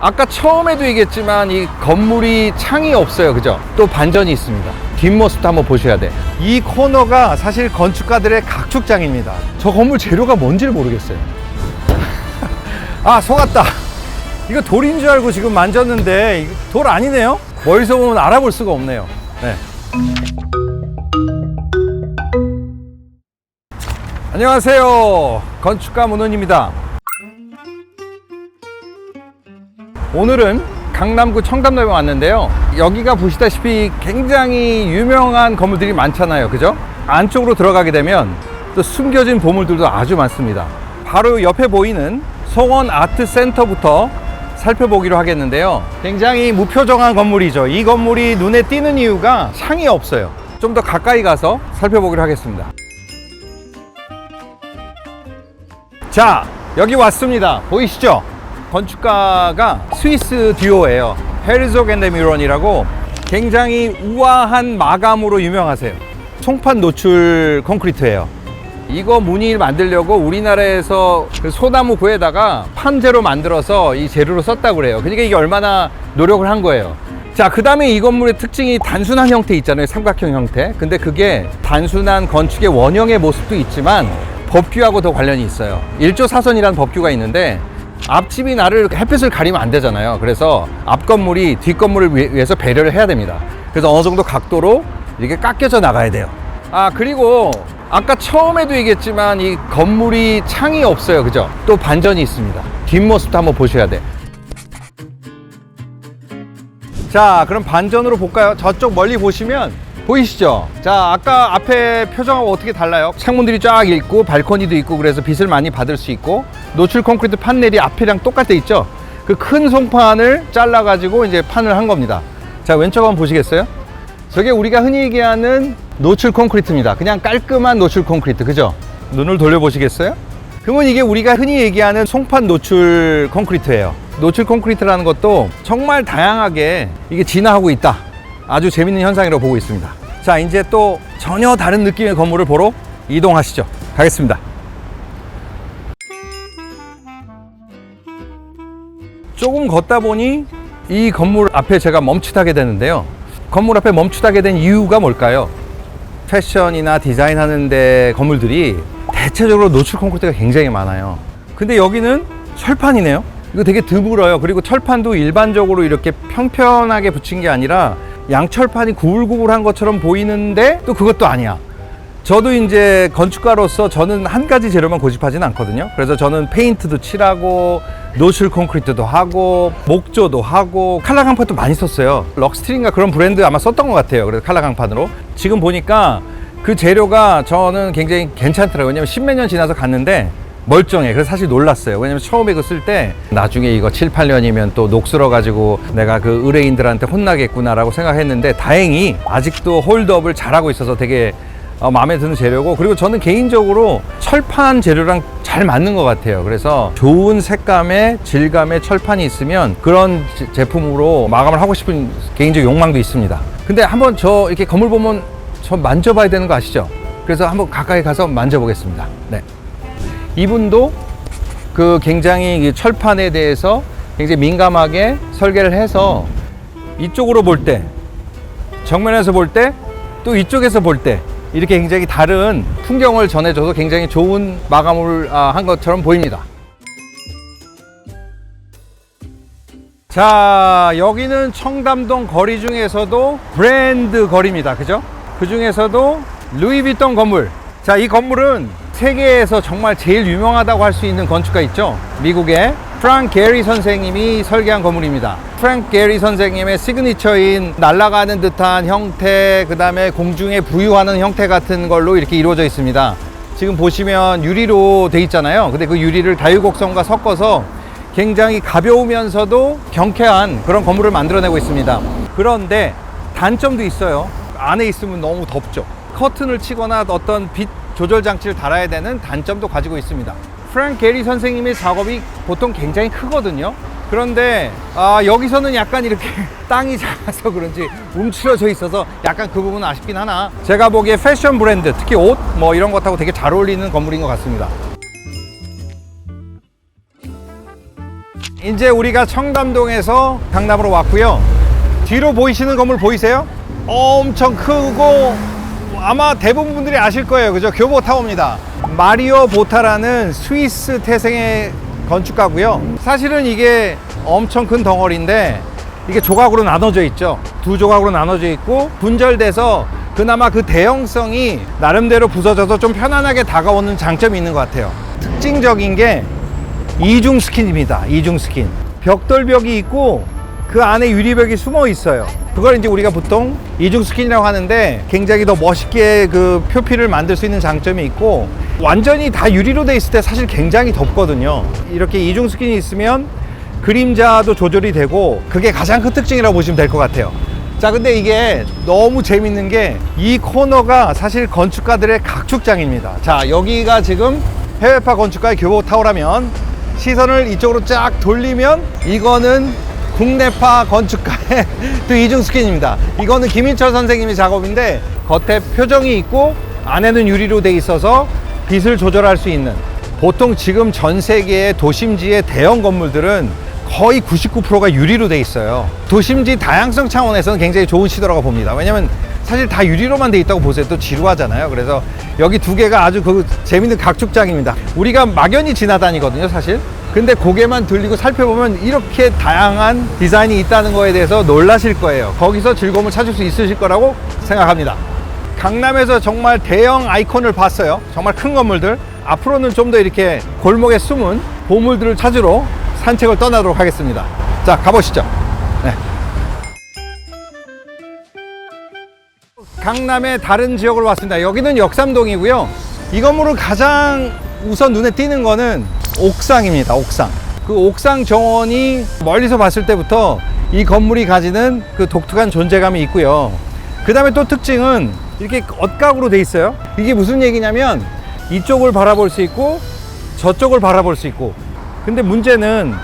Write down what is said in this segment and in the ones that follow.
아까 처음에도 얘기했지만 이 건물이 창이 없어요. 그죠? 또 반전이 있습니다. 뒷모습도 한번 보셔야 돼. 이 코너가 사실 건축가들의 각축장입니다. 저 건물 재료가 뭔지를 모르겠어요. 아, 속았다. 이거 돌인 줄 알고 지금 만졌는데 돌 아니네요? 멀리서 보면 알아볼 수가 없네요. 네. 안녕하세요. 건축가 문원입니다. 오늘은 강남구 청담동에 왔는데요. 여기가 보시다시피 굉장히 유명한 건물들이 많잖아요. 그죠? 안쪽으로 들어가게 되면 또 숨겨진 보물들도 아주 많습니다. 바로 옆에 보이는 송원 아트 센터부터 살펴보기로 하겠는데요. 굉장히 무표정한 건물이죠. 이 건물이 눈에 띄는 이유가 창이 없어요. 좀 더 가까이 가서 살펴보기로 하겠습니다. 자, 여기 왔습니다. 보이시죠? 건축가가 스위스 듀오예요. 헤르족 앤드 미런이라고 굉장히 우아한 마감으로 유명하세요. 송판 노출 콘크리트예요. 이거 무늬를 만들려고 우리나라에서 그 소나무 구에다가 판재로 만들어서 이 재료로 썼다고 그래요. 그러니까 이게 얼마나 노력을 한 거예요. 자, 그 다음에 이 건물의 특징이 단순한 형태 있잖아요. 삼각형 형태. 근데 그게 단순한 건축의 원형의 모습도 있지만 법규하고 더 관련이 있어요. 일조 사선이라는 법규가 있는데 앞집이 나를 햇빛을 가리면 안 되잖아요. 그래서 앞 건물이 뒷 건물을 위- 위해서 배려를 해야 됩니다. 그래서 어느 정도 각도로 이렇게 깎여져 나가야 돼요. 아, 그리고 아까 처음에도 얘기했지만 이 건물이 창이 없어요. 그죠? 또 반전이 있습니다. 뒷모습도 한번 보셔야 돼. 자, 그럼 반전으로 볼까요? 저쪽 멀리 보시면 보이시죠? 자, 아까 앞에 표정하고 어떻게 달라요? 창문들이 쫙 있고 발코니도 있고 그래서 빛을 많이 받을 수 있고 노출 콘크리트 판넬이 앞이랑 똑같아 있죠? 그 큰 송판을 잘라 가지고 이제 판을 한 겁니다. 자, 왼쪽 한번 보시겠어요? 저게 우리가 흔히 얘기하는 노출 콘크리트입니다. 그냥 깔끔한 노출 콘크리트. 그죠? 눈을 돌려보시겠어요? 그러면 이게 우리가 흔히 얘기하는 송판 노출 콘크리트예요. 노출 콘크리트라는 것도 정말 다양하게 이게 진화하고 있다. 아주 재밌는 현상이라고 보고 있습니다. 자, 이제 또 전혀 다른 느낌의 건물을 보러 이동하시죠. 가겠습니다. 조금 걷다 보니 이 건물 앞에 제가 멈칫하게 되는데요. 건물 앞에 멈칫하게 된 이유가 뭘까요? 패션이나 디자인 하는데 건물들이 대체적으로 노출 콘크리트가 굉장히 많아요. 근데 여기는 철판이네요. 이거 되게 드물어요. 그리고 철판도 일반적으로 이렇게 평평하게 붙인 게 아니라 양철판이 구불구불한 것처럼 보이는데 또 그것도 아니야. 저도 이제 건축가로서 저는 한 가지 재료만 고집하지는 않거든요. 그래서 저는 페인트도 칠하고 노출 콘크리트도 하고 목조도 하고 칼라 강판도 많이 썼어요. 럭스트린가 그런 브랜드 아마 썼던 것 같아요. 그래서 칼라 강판으로 지금 보니까 그 재료가 저는 굉장히 괜찮더라고요. 왜냐면 십몇 년 지나서 갔는데 멀쩡해. 그래서 사실 놀랐어요. 왜냐면 처음에 그 쓸 때 나중에 이거 7, 8년이면 또 녹슬어 가지고 내가 그 의뢰인들한테 혼나겠구나라고 생각했는데 다행히 아직도 홀드업을 잘하고 있어서 되게 어, 마음에 드는 재료고 그리고 저는 개인적으로 철판 재료랑 잘 맞는 것 같아요. 그래서 좋은 색감의 질감의 철판이 있으면 그런 제- 제품으로 마감을 하고 싶은 개인적 욕망도 있습니다. 근데 한번 저 이렇게 건물 보면 저 만져봐야 되는 거 아시죠? 그래서 한번 가까이 가서 만져보겠습니다. 네. 이분도 그 굉장히 이 철판에 대해서 굉장히 민감하게 설계를 해서 이쪽으로 볼 때, 정면에서 볼 때, 또 이쪽에서 볼 때, 이렇게 굉장히 다른 풍경을 전해줘서 굉장히 좋은 마감을 아, 한 것처럼 보입니다. 자, 여기는 청담동 거리 중에서도 브랜드 거리입니다. 그죠? 그 중에서도 루이비통 건물. 자, 이 건물은 세계에서 정말 제일 유명하다고 할 수 있는 건축가 있죠. 미국의 프랑크 게리 선생님이 설계한 건물입니다. 프랑크 게리 선생님의 시그니처인 날아가는 듯한 형태, 그 다음에 공중에 부유하는 형태 같은 걸로 이렇게 이루어져 있습니다. 지금 보시면 유리로 돼 있잖아요. 근데 그 유리를 다유곡성과 섞어서 굉장히 가벼우면서도 경쾌한 그런 건물을 만들어내고 있습니다. 그런데 단점도 있어요. 안에 있으면 너무 덥죠. 커튼을 치거나 어떤 빛 조절 장치를 달아야 되는 단점도 가지고 있습니다. 프랭 게리 선생님의 작업이 보통 굉장히 크거든요. 그런데 아, 여기서는 약간 이렇게 땅이 작아서 그런지 움츠러져 있어서 약간 그 부분은 아쉽긴 하나 제가 보기에 패션 브랜드 특히 옷 뭐 이런 것하고 되게 잘 어울리는 건물인 것 같습니다. 이제 우리가 청담동에서 강남으로 왔고요. 뒤로 보이시는 건물 보이세요? 엄청 크고 아마 대부분 분들이 아실 거예요. 그죠? 교보 타워입니다. 마리오 보타라는 스위스 태생의 건축가고요. 사실은 이게 엄청 큰 덩어리인데 이게 조각으로 나눠져 있죠. 두 조각으로 나눠져 있고 분절돼서 그나마 그 대형성이 나름대로 부서져서 좀 편안하게 다가오는 장점이 있는 것 같아요. 특징적인 게 이중 스킨입니다. 이중 스킨. 벽돌벽이 있고 그 안에 유리벽이 숨어 있어요. 그걸 이제 우리가 보통 이중 스킨이라고 하는데 굉장히 더 멋있게 그 표피를 만들 수 있는 장점이 있고 완전히 다 유리로 돼 있을 때 사실 굉장히 덥거든요. 이렇게 이중 스킨이 있으면 그림자도 조절이 되고 그게 가장 큰 특징이라고 보시면 될 것 같아요. 자, 근데 이게 너무 재밌는 게 이 코너가 사실 건축가들의 각축장입니다. 자, 여기가 지금 해외파 건축가의 교보 타워라면 시선을 이쪽으로 쫙 돌리면 이거는 국내파 건축가의 또 이중 스킨입니다. 이거는 김인철 선생님의 작업인데 겉에 표정이 있고 안에는 유리로 돼 있어서 빛을 조절할 수 있는 보통 지금 전 세계의 도심지의 대형 건물들은 거의 99%가 유리로 돼 있어요. 도심지 다양성 차원에서는 굉장히 좋은 시도라고 봅니다. 왜냐면 사실 다 유리로만 돼 있다고 보세요. 또 지루하잖아요. 그래서 여기 두 개가 아주 그 재밌는 각축장입니다. 우리가 막연히 지나다니거든요, 사실. 근데 고개만 들리고 살펴보면 이렇게 다양한 디자인이 있다는 거에 대해서 놀라실 거예요. 거기서 즐거움을 찾을 수 있으실 거라고 생각합니다. 강남에서 정말 대형 아이콘을 봤어요. 정말 큰 건물들. 앞으로는 좀 더 이렇게 골목에 숨은 보물들을 찾으러 산책을 떠나도록 하겠습니다. 자, 가보시죠. 네. 강남의 다른 지역으로 왔습니다. 여기는 역삼동이고요. 이 건물은 가장 우선 눈에 띄는 거는 옥상입니다. 옥상. 그 옥상 정원이 멀리서 봤을 때부터 이 건물이 가지는 그 독특한 존재감이 있고요. 그 다음에 또 특징은 이렇게 엇각으로 돼 있어요. 이게 무슨 얘기냐면 이쪽을 바라볼 수 있고 저쪽을 바라볼 수 있고 근데 문제는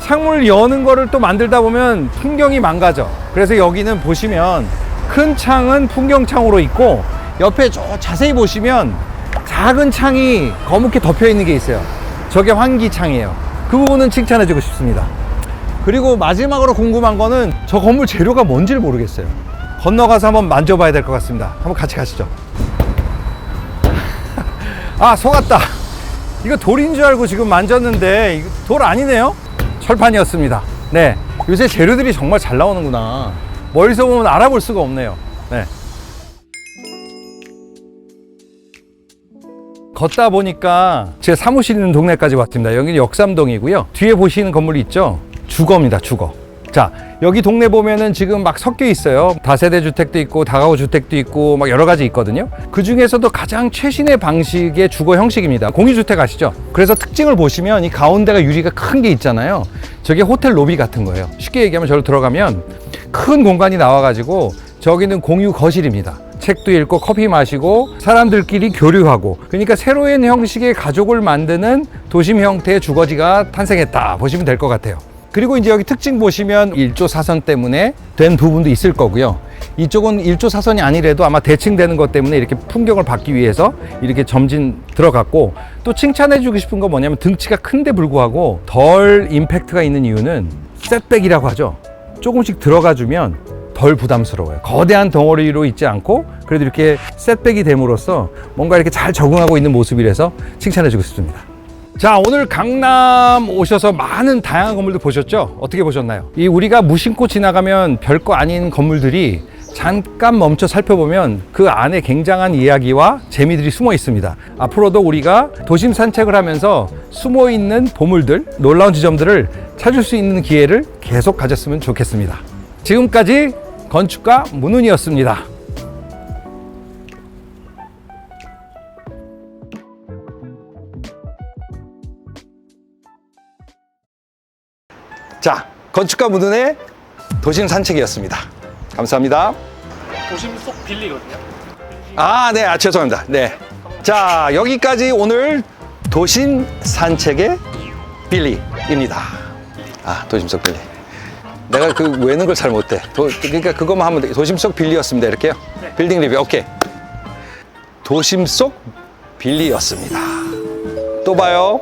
창문을 여는 거를 또 만들다 보면 풍경이 망가져. 그래서 여기는 보시면 큰 창은 풍경창으로 있고 옆에 저 자세히 보시면 작은 창이 거뭇게 덮여 있는 게 있어요. 저게 환기창이에요. 그 부분은 칭찬해 주고 싶습니다. 그리고 마지막으로 궁금한 거는 저 건물 재료가 뭔지를 모르겠어요. 건너가서 한번 만져봐야 될 것 같습니다. 한번 같이 가시죠. 아, 속았다. 이거 돌인 줄 알고 지금 만졌는데 돌 아니네요? 철판이었습니다. 네. 요새 재료들이 정말 잘 나오는구나. 멀리서 보면 알아볼 수가 없네요. 네. 걷다 보니까 제 사무실 있는 동네까지 왔습니다. 여기는 역삼동이고요. 뒤에 보시는 건물이 있죠? 주거입니다, 주거. 자, 여기 동네 보면은 지금 막 섞여 있어요. 다세대 주택도 있고, 다가구 주택도 있고, 막 여러 가지 있거든요. 그 중에서도 가장 최신의 방식의 주거 형식입니다. 공유주택 아시죠? 그래서 특징을 보시면 이 가운데가 유리가 큰 게 있잖아요. 저게 호텔 로비 같은 거예요. 쉽게 얘기하면 저로 들어가면 큰 공간이 나와가지고 저기는 공유 거실입니다. 책도 읽고 커피 마시고 사람들끼리 교류하고 그러니까 새로운 형식의 가족을 만드는 도심 형태의 주거지가 탄생했다 보시면 될 것 같아요. 그리고 이제 여기 특징 보시면 일조 사선 때문에 된 부분도 있을 거고요. 이쪽은 일조 사선이 아니래도 아마 대칭되는 것 때문에 이렇게 풍경을 받기 위해서 이렇게 점진 들어갔고 또 칭찬해 주고 싶은 건 뭐냐면 등치가 큰데 불구하고 덜 임팩트가 있는 이유는 셋백이라고 하죠. 조금씩 들어가 주면 덜 부담스러워요. 거대한 덩어리로 있지 않고 그래도 이렇게 셋백이 됨으로써 뭔가 이렇게 잘 적응하고 있는 모습이라서 칭찬해주고 싶습니다. 자, 오늘 강남 오셔서 많은 다양한 건물들 보셨죠? 어떻게 보셨나요? 이 우리가 무심코 지나가면 별거 아닌 건물들이 잠깐 멈춰 살펴보면 그 안에 굉장한 이야기와 재미들이 숨어 있습니다. 앞으로도 우리가 도심 산책을 하면서 숨어 있는 보물들, 놀라운 지점들을 찾을 수 있는 기회를 계속 가졌으면 좋겠습니다. 지금까지 건축가 문훈이었습니다. 자, 건축가 문훈의 도심 산책이었습니다. 감사합니다. 도심 속 빌리거든요. 아, 네, 아, 죄송합니다. 네. 자, 여기까지 오늘 도심 산책의 빌리입니다. 아, 도심 속 빌리. 내가 그 외는 걸 잘 못해. 도, 그러니까 그것만 하면 돼. 도심 속 빌리였습니다. 이렇게요. 빌딩 리뷰. 오케이. 도심 속 빌리였습니다. 또 봐요.